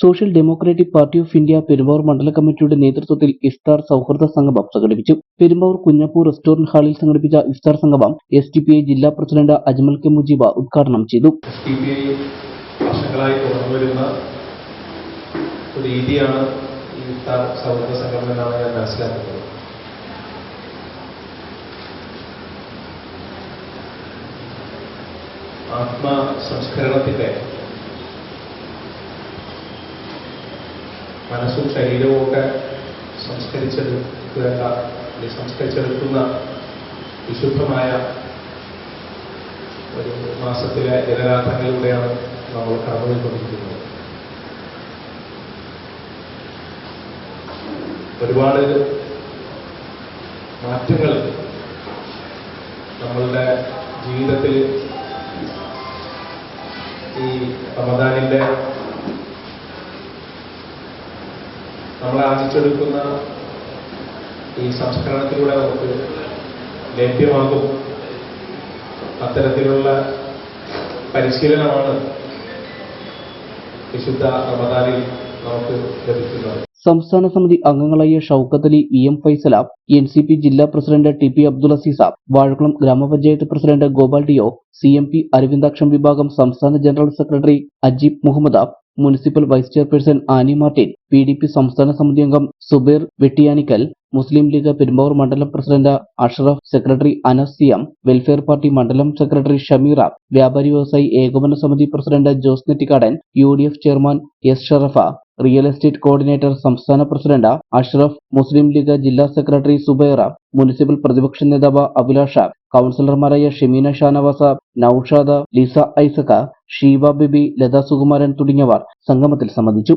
Social democratic party of India Perumbavoor മണ്ഡല കമ്മിറ്റിയുടെ നേതൃത്വത്തിൽ ഇഫ്താർ സൗഹൃദ സംഗമം സംഘടിപ്പിച്ചു. പെരുമ്പാവൂർ കുഞ്ഞപ്പൂർ റെസ്റ്റോറന്റ് ഹാളിൽ സംഘടിപ്പിച്ച ഇഫ്താർ സംഗമം എസ് ടി പി ഐ ജില്ലാ പ്രസിഡന്റ് അജ്മൽ കെ മുജീബ ഉദ്ഘാടനം ചെയ്തു. ആത്മ സംസ്കരണത്തിന്റെ മനസ്സും ശരീരവും ഒക്കെ അല്ലെങ്കിൽ സംസ്കരിച്ചെടുക്കുന്ന വിശുദ്ധമായ ഒരു മാസത്തിലെ ജനരാത്രങ്ങളിലൂടെയാണ് നമ്മൾ കടന്നുപോയിക്കൊണ്ടിരിക്കുന്നത്. ഒരുപാട് മാറ്റങ്ങൾ നമ്മളുടെ ജീവിതത്തിൽ ഈ റമദാനിന്റെ നമ്മൾ ആർജിച്ചെടുക്കുന്ന ഈ സംസ്കരണത്തിലൂടെ നമുക്ക് ലഭ്യമാകും. അത്തരത്തിലുള്ള പരിശീലനമാണ് വിശുദ്ധ റമദാനിൽ നമുക്ക് ലഭിക്കുന്നത്. സംസ്ഥാന സമിതി അംഗങ്ങളായ Shoukath Ali V M Faisal N C P ജില്ലാ president T P Abdul Azeez Vazhakulam ഗ്രാമപഞ്ചായത്ത് president Gopal Deo C M P Aravindakshan വിഭാഗം സംസ്ഥാന general secretary Ajeeb Muhammad municipal vice chairperson Annie Martin P സംസ്ഥാന സമിതി അംഗം സുബീർ വെട്ടിയാനിക്കൽ മുസ്ലിം ലീഗ് പെരുമ്പാവൂർ മണ്ഡലം president Ashraf secretary Anas Siyam welfare party മണ്ഡലം secretary Shameer വ്യാപാരി വ്യവസായി ഏകോപന സമിതി president Jose Nettikkadan U D F chairman S Sharaf real estate coordinator സംസ്ഥാന പ്രസിഡന്റ് അഷ്റഫ് മുസ്ലിം ലീഗ് ജില്ലാ സെക്രട്ടറി സുബൈറ മുനിസിപ്പൽ പ്രതിപക്ഷ നേതാവ് അഭിലാഷ കൌൺസിലർമാരായ ഷെമീന ഷാനവാസ നൌഷാദ ലിസ ഐസക ഷീബ ബിബി ലത സുകുമാരൻ തുടങ്ങിയവർ സംഗമത്തിൽ സംബന്ധിച്ചു.